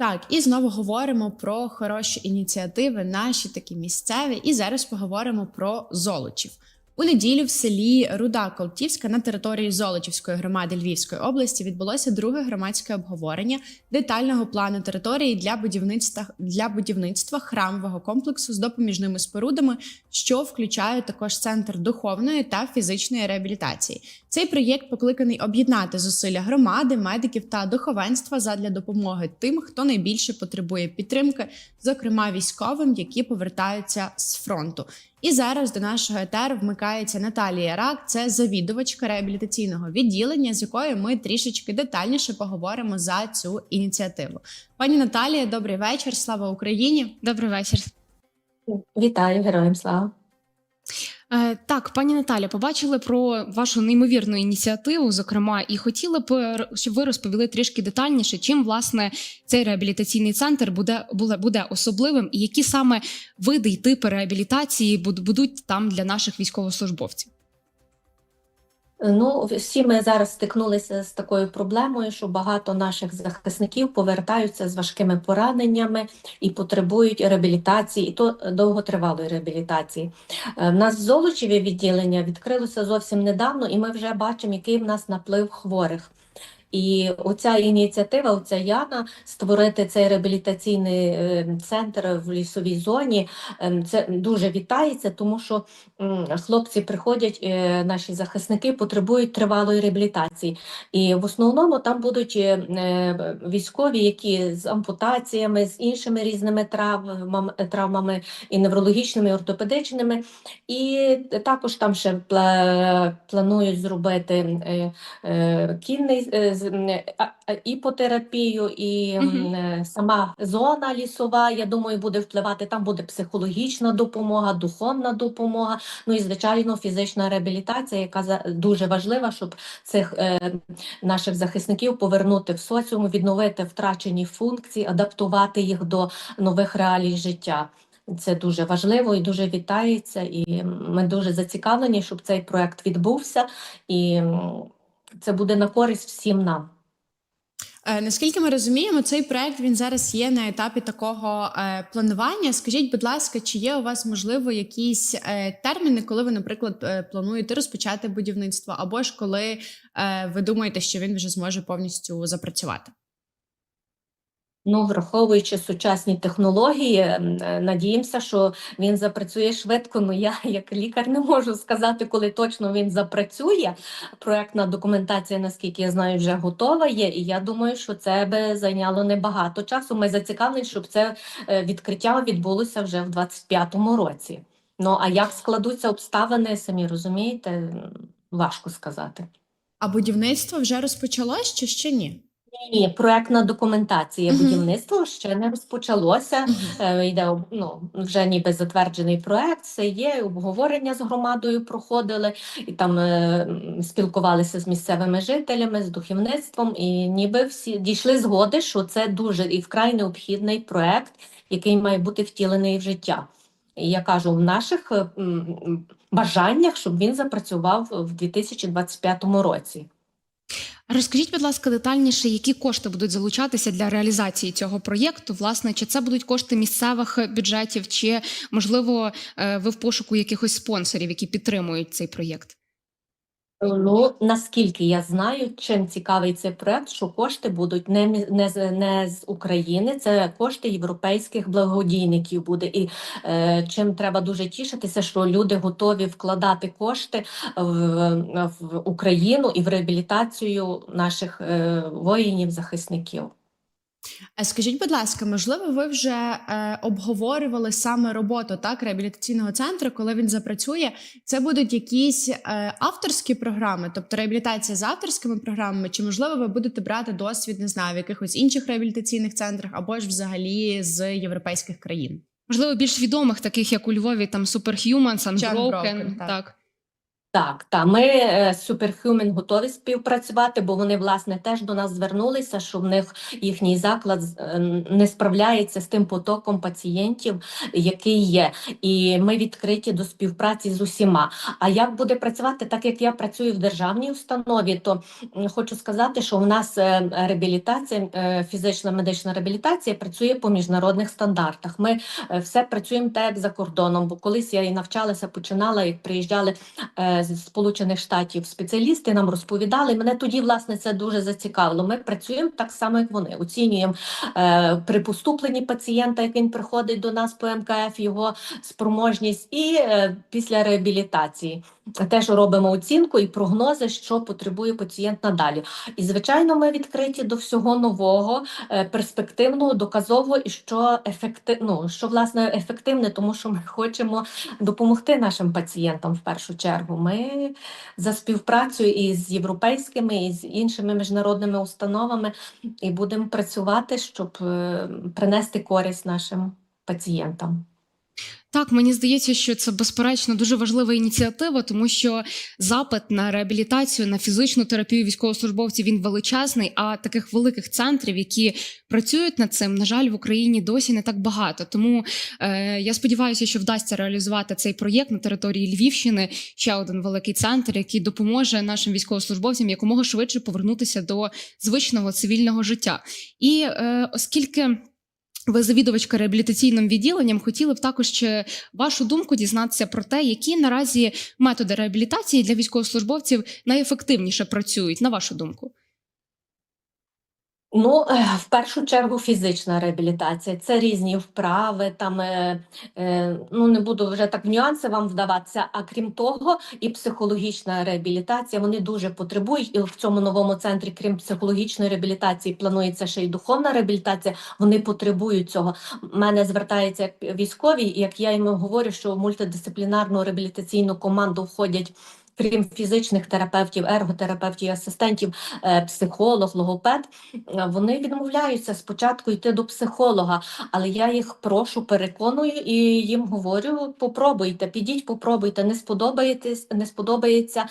Так, і знову говоримо про хороші ініціативи, наші такі місцеві. І зараз поговоримо про Золочів. У неділю в селі Руда Колтівська на території Золочівської громади Львівської області відбулося друге громадське обговорення детального плану території для будівництва для будівництва храмового комплексу з допоміжними спорудами, що включає також центр духовної та фізичної реабілітації. Цей проєкт покликаний об'єднати зусилля громади, медиків та духовенства задля допомоги тим, хто найбільше потребує підтримки, зокрема військовим, які повертаються з фронту. І зараз до нашого етеру вмикається Наталія Рак, це завідувачка реабілітаційного відділення, з якою ми трішечки детальніше поговоримо за цю ініціативу. Пані Наталія, добрий вечір. Слава Україні! Добрий вечір. Вітаю, героям слава. Е, так, пані Наталя, побачили про вашу неймовірну ініціативу, зокрема, і хотіли б, щоб ви розповіли трішки детальніше, чим власне цей реабілітаційний центр буде, буде, особливим, і які саме види й типи реабілітації буд- будуть там для наших військовослужбовців. Ну, всі ми зараз стикнулися з такою проблемою, що багато наших захисників повертаються з важкими пораненнями і потребують реабілітації, і то довготривалої реабілітації. Е, В нас в Золочеві відділення відкрилося зовсім недавно, і ми вже бачимо, який в нас наплив хворих. І оця ініціатива, оця Яна, створити цей реабілітаційний е, центр в лісовій зоні, ем, це дуже вітається, тому що хлопці приходять, е, наші захисники потребують тривалої реабілітації. І в основному там будуть е, е, військові, які з ампутаціями, з іншими різними травмами, травмами і неврологічними, і ортопедичними. І також там ще планують зробити е, е, кінний е, іпотерапію, і е, сама зона лісова, я думаю, буде впливати. Там буде психологічна допомога, духовна допомога, ну і звичайно фізична реабілітація, яка дуже важлива, щоб цих е, наших захисників повернути в соціум, відновити втрачені функції, адаптувати їх до нових реалій життя. Це дуже важливо і дуже вітається. І ми дуже зацікавлені, щоб цей проект відбувся, і це буде на користь всім нам. Е, Наскільки ми розуміємо, цей проект він зараз є на етапі такого е, планування. Скажіть, будь ласка, чи є у вас можливо якісь е, терміни, коли ви, наприклад, е, плануєте розпочати будівництво, або ж коли е, ви думаєте, що він вже зможе повністю запрацювати? Ну, враховуючи сучасні технології, е, надіємося, що він запрацює швидко. Ну я як лікар не можу сказати, коли точно він запрацює. Проектна документація, наскільки я знаю, вже готова є, і я думаю, що це би зайняло небагато часу. Ми зацікавлені, щоб це е, відкриття відбулося вже в 25-му році. Ну а як складуться обставини, самі розумієте, важко сказати. А будівництво вже розпочалось чи ще ні? Ні, проектна документація Мгм. будівництва ще не розпочалося. Е, Йде ну, вже ніби затверджений проект. Це є обговорення з громадою проходили, і там е, спілкувалися з місцевими жителями, з духовництвом, і ніби всі дійшли згоди, що це дуже і вкрай необхідний проект, який має бути втілений в життя. І я кажу, в наших м, м, бажаннях, щоб він запрацював в 2025 році. Розкажіть, будь ласка, детальніше, які кошти будуть залучатися для реалізації цього проєкту? Власне, чи це будуть кошти місцевих бюджетів, чи можливо е, ви в пошуку якихось спонсорів, які підтримують цей проєкт? Ну, наскільки я знаю, чим цікавий цей проект, що кошти будуть не, не, з, не з України, це кошти європейських благодійників буде. І е, чим треба дуже тішитися, що люди готові вкладати кошти в, в Україну і в реабілітацію наших е, воїнів, захисників. А скажіть, будь ласка, можливо, ви вже е, обговорювали саме роботу так реабілітаційного центру, коли він запрацює? Це будуть якісь е, авторські програми, тобто реабілітація з авторськими програмами, чи можливо ви будете брати досвід, не знаю, в якихось інших реабілітаційних центрах або ж взагалі з європейських країн? Можливо, більш відомих, таких як у Львові, там Superhumans, Unbroken. Unbroken, так. так. Так, та ми е, з Superhuman готові співпрацювати, бо вони власне теж до нас звернулися, що в них їхній заклад е, не справляється з тим потоком пацієнтів, який є. І ми відкриті до співпраці з усіма. А як буде працювати, так як я працюю в державній установі, то хочу сказати, що в нас е, реабілітація, фізична медична реабілітація працює по міжнародних стандартах. Ми все працюємо так, як за кордоном, бо колись я і навчалася, починала, як приїжджали е, з Сполучених Штатів спеціалісти нам розповідали. Мене тоді власне це дуже зацікавило. Ми працюємо так само, як вони. Оцінюємо е, при поступленні пацієнта, як приходить до нас по МКФ, його спроможність, і е, після реабілітації теж робимо оцінку і прогнози, що потребує пацієнт надалі. І звичайно, ми відкриті до всього нового, е, перспективного, доказового і що ефекти... ну, що власне ефективне, тому що ми хочемо допомогти нашим пацієнтам в першу чергу. Ми за співпрацю із європейськими і з іншими міжнародними установами і будемо працювати, щоб е, принести користь нашим пацієнтам. Так, мені здається, що це безперечно дуже важлива ініціатива, тому що запит на реабілітацію, на фізичну терапію військовослужбовців він величезний. А таких великих центрів, які працюють над цим, на жаль, в Україні досі не так багато. Тому е, я сподіваюся, що вдасться реалізувати цей проєкт на території Львівщини. Ще один великий центр, який допоможе нашим військовослужбовцям якомога швидше повернутися до звичного цивільного життя. І е, оскільки. Ви завідувачка реабілітаційним відділенням, хотіли б також ще вашу думку дізнатися про те, які наразі методи реабілітації для військовослужбовців найефективніше працюють, на вашу думку. Ну, е, в першу чергу фізична реабілітація. Це різні вправи, там е, е, ну не буду вже так в нюанси вам вдаватися. А крім того, і психологічна реабілітація вони дуже потребують. І в цьому новому центрі, крім психологічної реабілітації, планується ще й духовна реабілітація. Вони потребують цього. Мене звертаються як військові, як я їм говорю, що в мультидисциплінарну реабілітаційну команду входять. Крім фізичних терапевтів, ерготерапевтів, асистентів, е, психолог, логопед, е, вони відмовляються спочатку йти до психолога, але я їх прошу, переконую і їм говорю: попробуйте, підіть, попробуйте, не сподобаєтесь, не сподобається,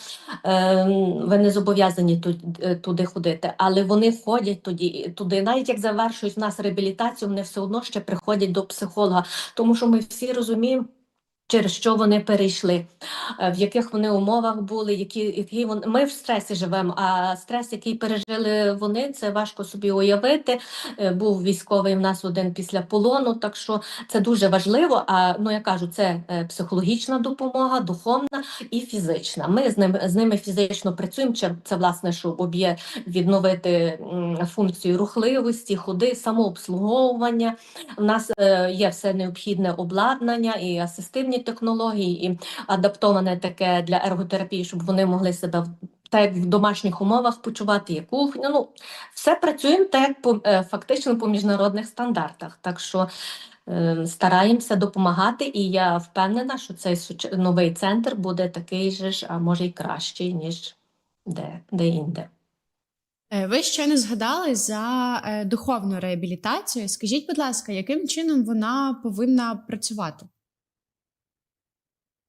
е, ви не зобов'язані е, туди ходити. Але вони ходять тоді туди, навіть як завершують в нас реабілітацію, вони все одно ще приходять до психолога, тому що ми всі розуміємо. Через що вони перейшли, е, в яких вони умовах були, які, які вони ми в стресі живемо. А стрес, який пережили вони, це важко собі уявити. Е, Був військовий в нас один після полону, так що це дуже важливо. А ну я кажу, це е, психологічна допомога, духовна і фізична. Ми з ними з ними фізично працюємо. Це власне, щоб об'є відновити функцію рухливості, ходи, самообслуговування. У нас є все необхідне обладнання і асистивні технології, і адаптоване таке для ерготерапії, щоб вони могли себе так як в домашніх умовах почувати, є кухня. Ну, все працюємо так, як по, е, фактично по міжнародних стандартах. Так що е, стараємося допомагати, і я впевнена, що цей новий центр буде такий же ж, а може й кращий, ніж де, де інде. Е, Ви щойно згадали за духовну реабілітацію. Скажіть, будь ласка, яким чином вона повинна працювати?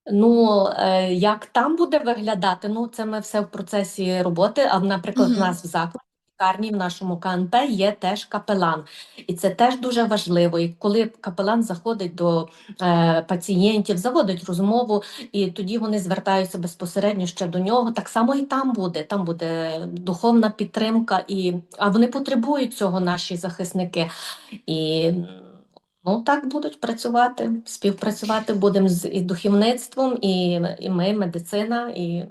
Ну, е, як там буде виглядати, ну це ми все в процесі роботи. А наприклад, Мгм. у нас в закладі в лікарні в нашому КНП є теж капелан, і це теж дуже важливо. І коли капелан заходить до е, пацієнтів, заводить розмову, і тоді вони звертаються безпосередньо ще до нього. Так само і там буде. Там буде духовна підтримка, і а вони потребують цього, наші захисники. І Ну, так будуть працювати, співпрацювати будемо з і духовництвом, і, і ми, медицина, і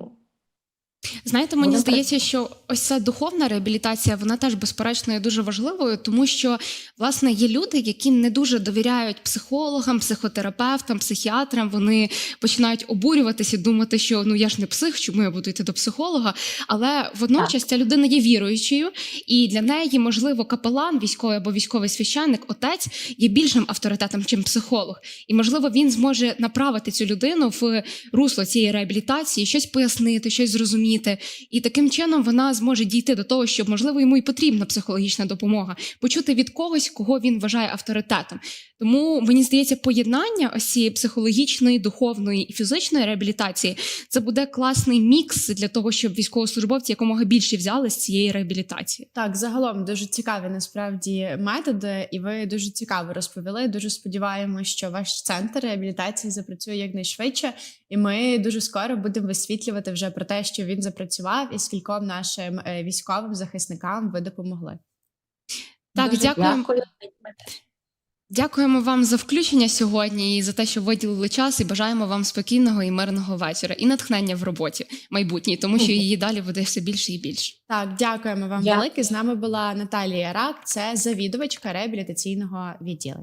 Знаєте, мені Будемо здається, що ось ця духовна реабілітація, вона теж безперечно є дуже важливою, тому що власне є люди, які не дуже довіряють психологам, психотерапевтам, психіатрам. Вони починають обурюватися, і думати, що ну я ж не псих, чому я буду йти до психолога. Але водночас ця людина є віруючою, і для неї, можливо, капелан, військовий або військовий священник, отець є більшим авторитетом, чим психолог. І можливо, він зможе направити цю людину в русло цієї реабілітації, щось пояснити, щось зрозуміти. Зрозуміти, і таким чином вона зможе дійти до того, щоб можливо йому і потрібна психологічна допомога, почути від когось, кого він вважає авторитетом. Тому мені здається, поєднання цієї психологічної, духовної і фізичної реабілітації це буде класний мікс для того, щоб військовослужбовці якомога більше взяли з цієї реабілітації. Так, загалом дуже цікаві насправді методи, і ви дуже цікаво розповіли. Дуже сподіваємося, що ваш центр реабілітації запрацює якнайшвидше, і ми дуже скоро будемо висвітлювати вже про те, що він запрацював, і скільком нашим е, військовим захисникам ви допомогли. Так, Дуже дякуємо. дякую. Дякуємо вам за включення сьогодні і за те, що виділили час, і бажаємо вам спокійного і мирного вечора і натхнення в роботі майбутній, тому що її далі буде все більше і більше. Так, дякуємо вам Дякую. велике. З нами була Наталія Рак, це завідувачка реабілітаційного відділення.